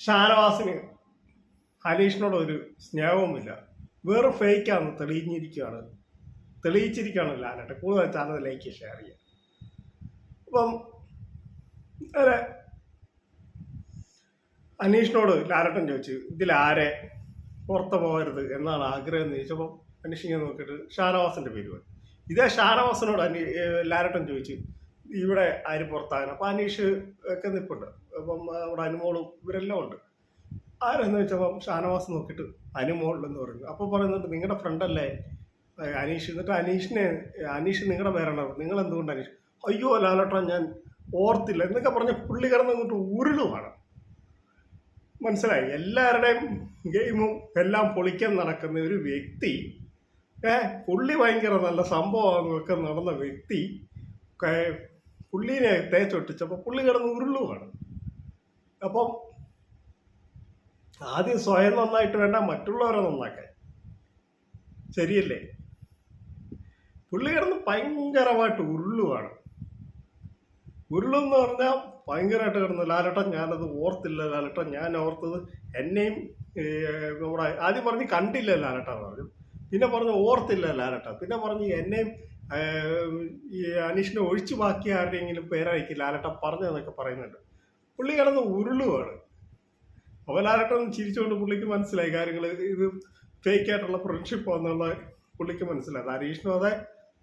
ഷാനവാസിന് ഹരീഷിനോട് ഒരു സ്നേഹവുമില്ല. വേറെ ഫേക്കാന്ന് തെളിഞ്ഞിരിക്കുകയാണ് തെളിയിച്ചിരിക്കുകയാണ് ലാലട്ടെ കൂടുതൽ ചാനൽ ലൈക്ക് ഷെയർ ചെയ്യുക അപ്പം അതെ അനീഷിനോട് ലാലട്ടൻ ചോദിച്ചു ഇതിലാരെ പുറത്ത് പോകരുത് എന്നാണ് ആഗ്രഹം എന്ന് ചോദിച്ചപ്പോൾ അനീഷ് ഇങ്ങനെ നോക്കിയിട്ട് ഷാനവാസിന്റെ പേര് പറഞ്ഞു. ഇതേ ഷാനവാസിനോട് അനീ ലാലട്ടൻ ചോദിച്ചു ഇവിടെ ആര് പുറത്താകണം അപ്പോൾ അനീഷ് ഒക്കെ നിൽപ്പുണ്ട് അപ്പം അവിടെ അനുമോളും ഇവരെല്ലാം ഉണ്ട്. ആരെന്ന് വെച്ചപ്പം ഷാനവാസ് നോക്കിയിട്ട് എന്ന് പറഞ്ഞു. അപ്പോൾ പറയുന്നുണ്ട് നിങ്ങളുടെ ഫ്രണ്ടല്ലേ അനീഷ്. എന്നിട്ട് അനീഷിനെ അനീഷ് നിങ്ങളുടെ പേരാണ്. നിങ്ങൾ എന്തുകൊണ്ട് അനീഷ്? അയ്യോ ലാലോട്ടാ ഞാൻ ഓർത്തില്ല. എന്നൊക്കെ പറഞ്ഞ പുള്ളി കിടന്ന് അങ്ങോട്ട് ഉരുളുമാണ് മനസ്സിലായി? എല്ലാവരുടെയും ഗെയിമും എല്ലാം പൊളിക്കാൻ നടക്കുന്ന ഒരു വ്യക്തി ഏ പുള്ളി ഭയങ്കര നല്ല സംഭവങ്ങളൊക്കെ നടന്ന വ്യക്തി പുള്ളീനെ തേച്ചൊട്ടിച്ചപ്പോൾ പുള്ളി കിടന്ന് ഉരുളുവാണ്. അപ്പം ആദ്യം സ്വയം നന്നായിട്ട് വേണ്ട മറ്റുള്ളവരെ നന്നാക്കാൻ. ശരിയല്ലേ? പുള്ളി കിടന്ന് ഭയങ്കരമായിട്ട് ഉരുളുവാണ്. ഉരുളെന്ന് പറഞ്ഞാൽ ഭയങ്കരമായിട്ട് കിടന്നു ലാലട്ടൻ ഞാനത് ഓർത്തില്ല ലാലട്ടൻ ഞാൻ ഓർത്തത് എന്നെയും നമ്മുടെ ആദ്യം പറഞ്ഞ് കണ്ടില്ല ലാലട്ട പറഞ്ഞു. പിന്നെ പറഞ്ഞു ഓർത്തില്ല ലാലട്ട. പിന്നെ പറഞ്ഞു എന്നെയും ഈ അനീഷിനെ ഒഴിച്ചു ബാക്കി ആരുടെയെങ്കിലും പേരായിരിക്കും ലാലട്ട പറഞ്ഞതെന്നൊക്കെ പറയുന്നുണ്ട്. പുള്ളി കിടന്ന് ഉരുളുവാണ്. അവലാരട്ടം ചിരിച്ചുകൊണ്ട് പുള്ളിക്ക് മനസ്സിലായി. കാര്യങ്ങൾ ഇത് ഫേക്ക് ആയിട്ടുള്ള ഫ്രണ്ട്ഷിപ്പ് എന്നുള്ള പുള്ളിക്ക് മനസ്സിലായി. ഹരീഷ്ണു അതെ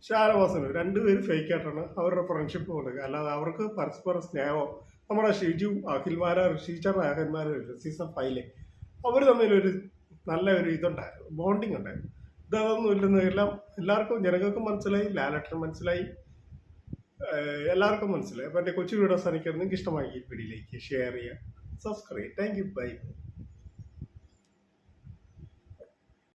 ഷാനവാസനും. രണ്ടുപേരും ഫേക്ക് ആയിട്ടാണ് അവരുടെ ഫ്രണ്ട്ഷിപ്പ് കൊടുക്കുക അല്ലാതെ അവർക്ക് പരസ്പര സ്നേഹമോ നമ്മുടെ ഷിജു അഖിൽമാര ഋഷിച്ചർ അഹന്മാർ സീസൺ ഫൈവിലെ അവർ തമ്മിലൊരു നല്ല ഒരു ഇതുണ്ടായിരുന്നു ബോണ്ടിങ് ഉണ്ടായിരുന്നു. ഇതൊന്നും ഇല്ലെന്ന് എല്ലാം എല്ലാവർക്കും ജനങ്ങൾക്കും മനസ്സിലായി ലാലട്ടനും മനസ്സിലായി. എല്ലാവർക്കും മനസ്സിലായി. അപ്പോൾ എന്റെ കൊച്ചു വീഡിയോസ് എനിക്ക് ഇഷ്ടമായി ഈ വീഡിയോയിലേക്ക് ഷെയർ ചെയ്യുക. Subscribe thank you by